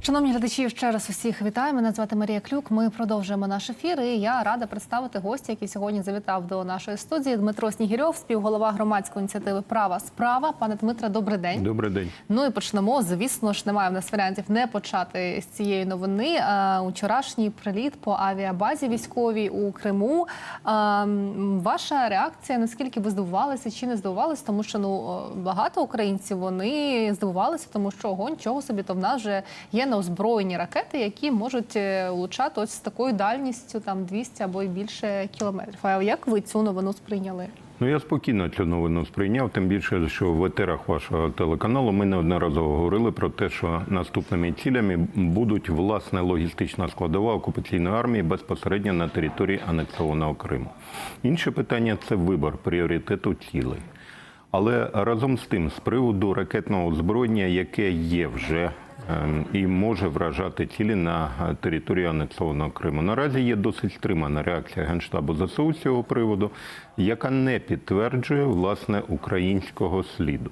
Шановні глядачі, ще раз усіх вітаю. Мене звати Марія Клюк. Ми продовжуємо наш ефір. І я рада представити гостя, який сьогодні завітав до нашої студії. Дмитро Снігірьов, співголова громадської ініціативи Права справа. Пане Дмитре, добрий день. Добрий день. Ну і почнемо. Звісно ж, немає в нас варіантів не почати з цієї новини. Учорашній приліт по авіабазі військовій у Криму. Ваша реакція? Наскільки ви здивувалися чи не здивувалися? Тому що ну багато українців вони здивувалися, тому що ого, нічого собі, то в нас вже є неозброєні ракети, які можуть е, влучати ось з такою дальністю, там 200 або й більше кілометрів. А як ви цю новину сприйняли? Ну я спокійно цю новину сприйняв. Тим більше, що в етерах вашого телеканалу ми неодноразово говорили про те, що наступними цілями будуть власне логістична складова окупаційної армії безпосередньо на території анексованого Криму. Інше питання це вибор пріоритету цілей. Але разом з тим, з приводу ракетного озброєння, яке є вже і може вражати цілі на е, території анексованого Криму. Наразі є досить стримана реакція Генштабу ЗСУ з цього приводу, яка не підтверджує власне українського сліду.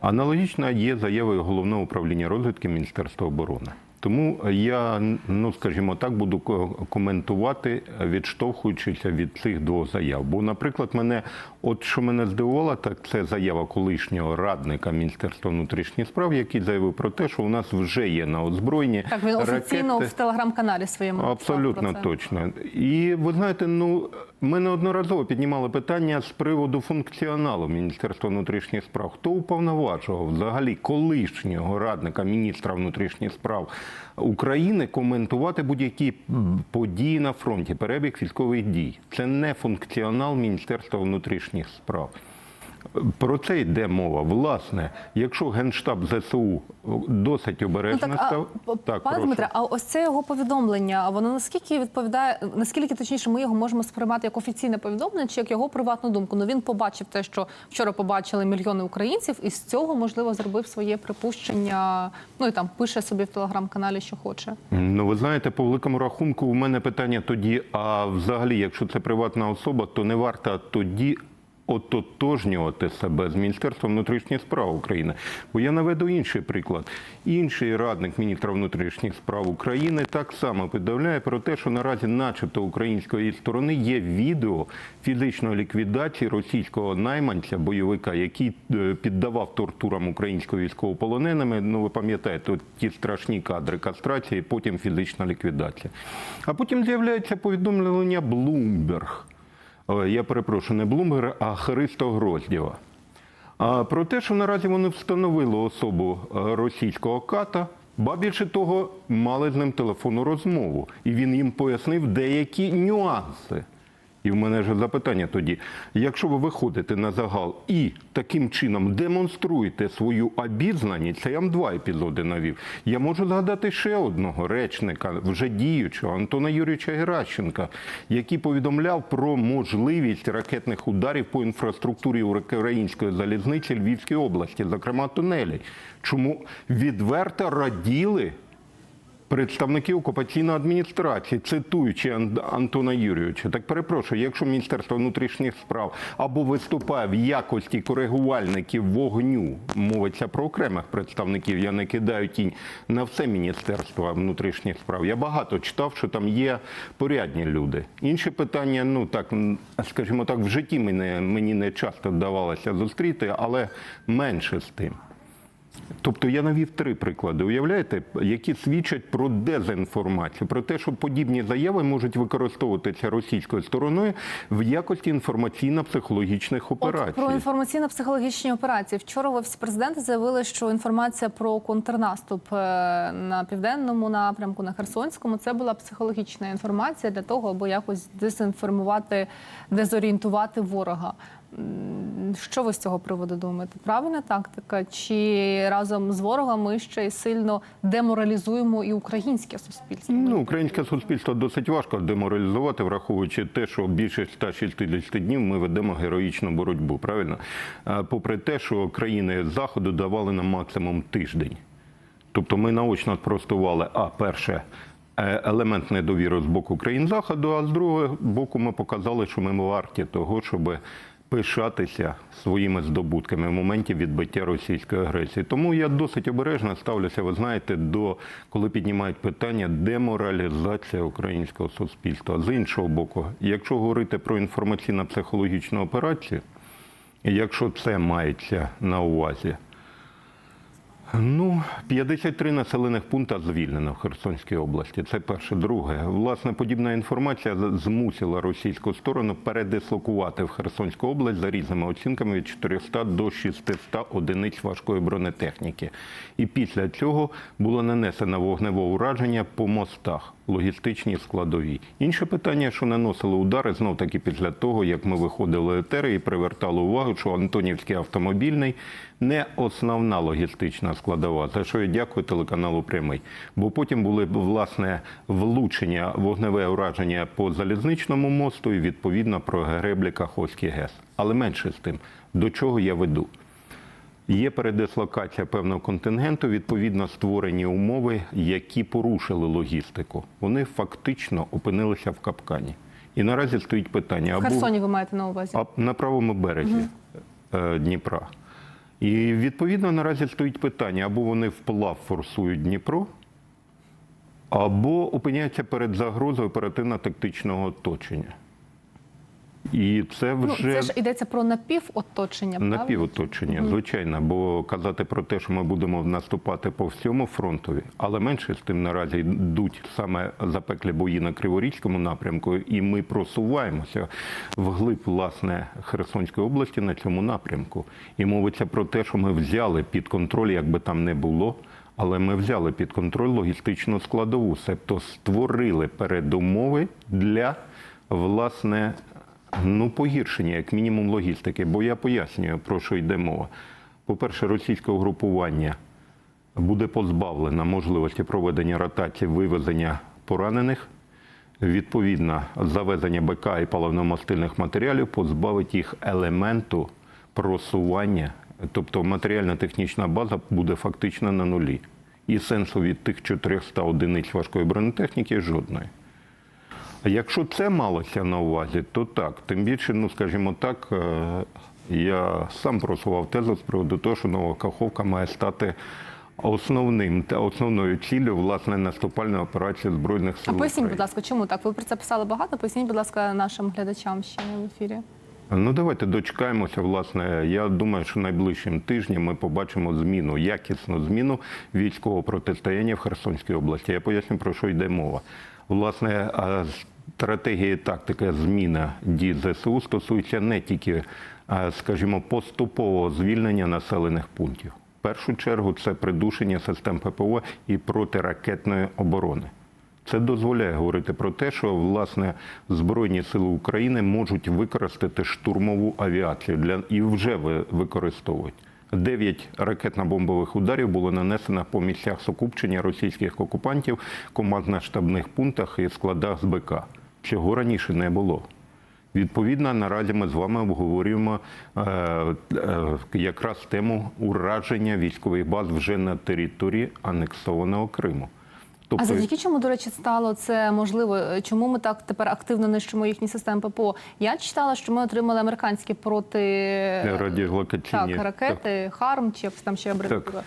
Аналогічна є заявою головного управління розвідки Міністерства оборони. Тому я, ну скажімо так, буду ко- коментувати, відштовхуючися від цих двох заяв. Бо, наприклад, мене, от що мене здивувало, так це заява колишнього радника Міністерства внутрішніх справ, який заявив про те, що у нас вже є на озброєнні Так, він офіційно ракети. в телеграм-каналі своєму Абсолютно точно. І ви знаєте, ну ми неодноразово піднімали питання з приводу функціоналу Міністерства внутрішніх справ. Хто уповноважував взагалі колишнього радника міністра внутрішніх справ України коментувати будь-які події на фронті, перебіг військових дій? Це не функціонал Міністерства внутрішніх справ. Про це йде мова. Власне, якщо генштаб ЗСУ досить Ну, обережно так, став, так пане. Дмитре, а ось це його повідомлення, воно наскільки відповідає, наскільки точніше ми його можемо сприймати як офіційне повідомлення чи як його приватну думку? Ну він побачив те, що вчора побачили мільйони українців, і з цього можливо зробив своє припущення. Ну і там пише собі в телеграм-каналі, що хоче. Ну, ви знаєте, по великому рахунку, у мене питання тоді: а взагалі, якщо це приватна особа, то не варто тоді ототожнювати себе з Міністерством внутрішніх справ України. Бо я наведу інший приклад. Інший радник міністра внутрішніх справ України так само повідомляє про те, що наразі, начебто, української сторони є відео фізичної ліквідації російського найманця, бойовика, який е, піддавав тортурам українського військовополоненими. Ну, ви пам'ятаєте, ті страшні кадри кастрації, потім фізична ліквідація. А потім з'являється повідомлення Bloomberg. Е, Я перепрошую, не Блумбер, а Христо Гроздєва. А про те, що наразі вони встановили особу е, російського ката, ба більше того, мали з ним телефонну розмову, і він їм пояснив деякі нюанси. І в мене ж запитання тоді: якщо ви виходите на загал і таким чином демонструєте свою обізнаність, це я вам два епізоди навів. Я можу згадати ще одного речника, вже діючого Антона Юрійовича Геращенка, який повідомляв про можливість ракетних ударів по інфраструктурі української залізниці Львівської області, зокрема тунелі. Чому відверто раділи Представники окупаційної адміністрації, цитуючи Ан- Антона Юрійовича, так перепрошую, якщо Міністерство внутрішніх справ або виступає в якості коригувальників вогню, мовиться про окремих представників, я не кидаю тінь на все Міністерство внутрішніх справ. Я багато читав, що там є порядні люди. Інші питання, ну так скажімо так, в житті мені, мені не часто вдавалося зустріти, але менше з тим. Тобто я навів три приклади, уявляєте, які свідчать про дезінформацію, про те, що подібні заяви можуть використовуватися російською стороною в якості інформаційно-психологічних От операцій. про інформаційно-психологічні операції. Вчора в офісі президента заявили, що інформація про контрнаступ е, на південному напрямку, на Херсонському, це була психологічна інформація для того, аби якось дезінформувати, дезорієнтувати ворога. Що ви з цього приводу думаєте? Правильна тактика? Чи разом з ворогом ми ще й сильно деморалізуємо і українське суспільство? Ну, українське суспільство досить важко деморалізувати, враховуючи те, що більше 160 днів ми ведемо героїчну боротьбу. Правильно, попри те, що країни заходу давали нам максимум тиждень. Тобто ми наочно спростували, а перше. е, Елемент недовіри з боку країн заходу, а з другого боку, ми показали, що ми варті того, щоб пишатися своїми здобутками в моменті відбиття російської агресії. Тому я досить обережно ставлюся, ви знаєте, до коли піднімають питання деморалізація українського суспільства. З іншого боку, якщо говорити про інформаційно-психологічну операцію, якщо це мається на увазі, Ну, 53 населених пункта звільнено в Херсонській області. Це перше. Друге, власне, подібна інформація змусила російську сторону передислокувати в Херсонську область за різними оцінками від 400 до 600 одиниць важкої бронетехніки. І після цього було нанесено вогневе ураження по мостах, логістичній складовій. Інше питання, що наносили удари знов таки після того, як ми виходили етери і привертали увагу, що Антонівський автомобільний не основна логістична складова. За що я дякую телеканалу Прямий. Бо потім були власне влучення, вогневе ураження по залізничному мосту і відповідно про греблі Каховський ГЕС. Але менше з тим, до чого я веду. Є передислокація певного контингенту, відповідно створені умови, які порушили логістику. Вони фактично опинилися в капкані. І наразі стоїть питання В або Херсоні ви маєте на увазі? а на правому березі е, Дніпра. І відповідно наразі стоїть питання: або вони вплав форсують Дніпро, або опиняються перед загрозою оперативно-тактичного оточення. І це Ну, вже це ж йдеться про напівоточення. правда? напівоточення, звичайно. Бо казати про те, що ми будемо наступати по всьому фронтові, але менше з тим наразі йдуть саме запеклі бої на Криворізькому напрямку, і ми просуваємося вглиб власне Херсонської області на цьому напрямку. І мовиться про те, що ми взяли під контроль, як би там не було. Але ми взяли під контроль логістичну складову, тобто створили передумови для власне ну погіршення, як мінімум, логістики. Бо я пояснюю, про що йде мова. По-перше, російське угрупування буде позбавлено можливості проведення ротації, вивезення поранених. Відповідно, завезення БК і паливно-мастильних матеріалів позбавить їх елементу просування, тобто матеріально-технічна база буде фактично на нулі. І сенсу від тих 400 одиниць важкої бронетехніки жодної. А якщо це малося на увазі, то так. Тим більше, ну скажімо так, е, я сам просував тезу з приводу того, що нова Каховка має стати основним та основною ціллю власне наступальної операції збройних сил. А поясніть, будь ласка, чому так? Ви про це писали багато? Поясніть, будь ласка, нашим глядачам ще в ефірі. Ну давайте дочекаємося. Власне, я думаю, що найближчим тижнем ми побачимо зміну, якісну зміну військового протистояння в Херсонській області. Я поясню про що йде мова. Власне, стратегія тактика зміни дій ЗСУ стосується не тільки, скажімо, поступового звільнення населених пунктів. В першу чергу це придушення систем ППО і протиракетної оборони. Це дозволяє говорити про те, що власне Збройні сили України можуть використати штурмову авіацію для і вже ви- використовують. Дев'ять ракетно-бомбових ударів було нанесено по місцях сукупчення російських окупантів, командно-штабних пунктах і складах з Чого раніше не було. Відповідно, наразі ми з вами обговорюємо е, е, якраз тему ураження військових баз вже на території анексованого Криму. А завдяки чому, до речі, стало це можливо? Чому ми так тепер активно нищимо їхні системи ППО? Я читала, що ми отримали американські проти радіолокаційні так, ракети, Харм чи там ще абревіатура.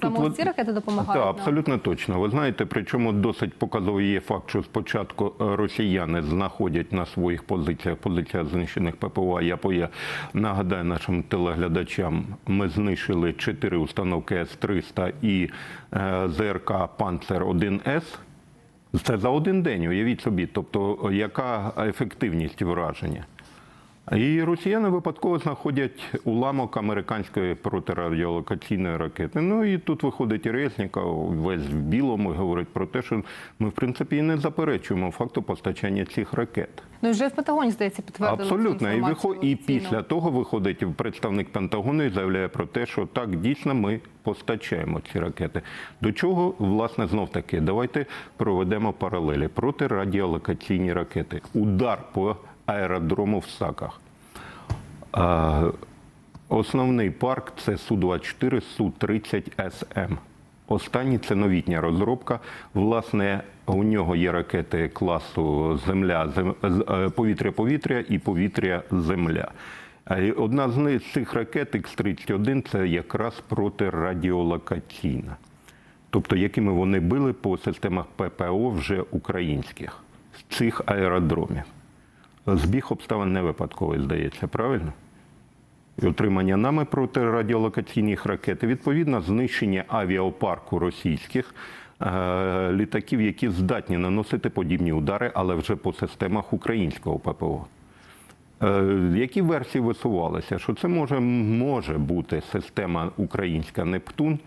Саме ці ракети допомагають. Так, нам? абсолютно точно. Ви знаєте, причому досить показовий є факт, що спочатку е, росіяни знаходять на своїх позиціях позиціях знищених ППО. Я поя нагадаю нашим телеглядачам, ми знищили чотири установки С-300 і е, ЗРК Панцер 1С. Це за один день, уявіть собі. Тобто, яка ефективність враження? І росіяни випадково знаходять уламок американської протирадіолокаційної ракети. Ну і тут виходить Резніков, весь в білому, і говорить про те, що ми в принципі і не заперечуємо факту постачання цих ракет. Ну і вже в Пентагоні, здається, підтвердили. цю І, вихо... і після того виходить представник Пентагону і заявляє про те, що так дійсно ми постачаємо ці ракети. До чого, власне, знов таки, давайте проведемо паралелі. Протирадіолокаційні ракети. Удар по аеродрому в Саках. Основний парк це Су-24, Су-30СМ. Останній це новітня розробка. Власне, у нього є ракети класу Земля, зем- е, повітря-повітря і повітря-Земля. Одна з цих ракет X-31 це якраз протирадіолокаційна. Тобто, якими вони били по системах ППО вже українських з цих аеродромів. Збіг обставин не випадковий, здається, правильно? І отримання нами протирадіолокаційних ракет, відповідно знищення авіапарку російських е, літаків, які здатні наносити подібні удари, але вже по системах українського ППО. Е, Які версії висувалися? Що це може, може бути система українська Нептун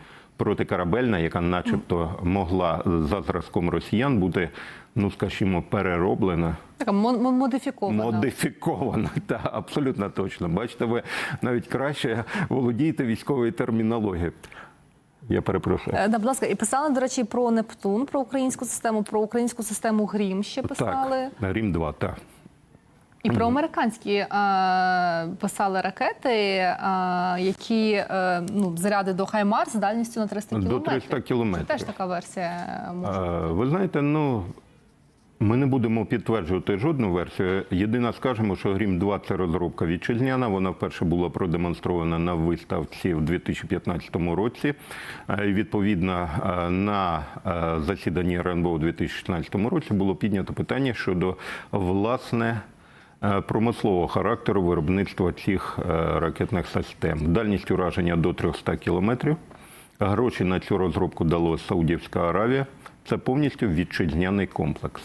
протикорабельна, яка начебто могла за зразком росіян бути, ну скажімо, перероблена. Така модифікована. Модифікована, так, абсолютно точно. Бачите, ви навіть краще володієте військовою термінологією. Я перепрошую. Е, Да, будь ласка, і писали, до речі, про Нептун, про українську систему, про українську систему Грім ще писали. Так, Рім 2, так. І про американські е, писали ракети, е, які е, ну, заряди до Хаймарс з дальністю на 300 До кілометрів. 300 кілометрів. Це теж така версія може. Е, Ви знаєте, ну ми не будемо підтверджувати жодну версію. Єдине скажемо, що Грім 2 це розробка вітчизняна. Вона вперше була продемонстрована на виставці в 2015 році. І відповідно на засіданні РНБО у 2016 році було піднято питання щодо власне. Е, Промислового характеру виробництва цих е, ракетних систем. Дальність ураження до 300 кілометрів. Гроші на цю розробку дало Саудівська Аравія. Це повністю вітчизняний комплекс.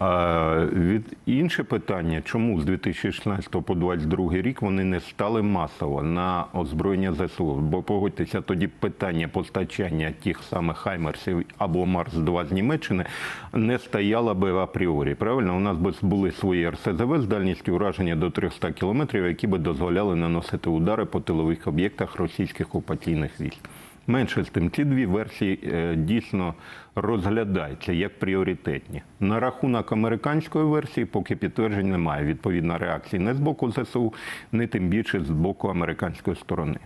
А від інше питання, чому з 2016 по 2022 рік вони не стали масово на озброєння ЗСУ? Бо погодьтеся, тоді питання постачання тих самих Хаймерсів або Марс 2 з Німеччини не стояло би апріорі. Правильно, у нас би були свої РСЗВ з дальністю ураження до 300 кілометрів, які би дозволяли наносити удари по тилових об'єктах російських окупаційних військ. Менше з тим, ці дві версії е, дійсно розглядаються як пріоритетні. На рахунок американської версії, поки підтверджень немає. Відповідно, реакції не з боку ЗСУ, не тим більше з боку американської сторони.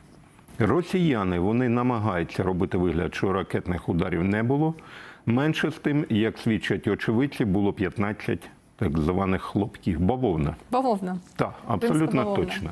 Росіяни вони намагаються робити вигляд, що ракетних ударів не було. Менше з тим, як свідчать очевидці, було 15 так званих хлопків. Бавовна. Бавовна. Так, абсолютно бавовна. точно.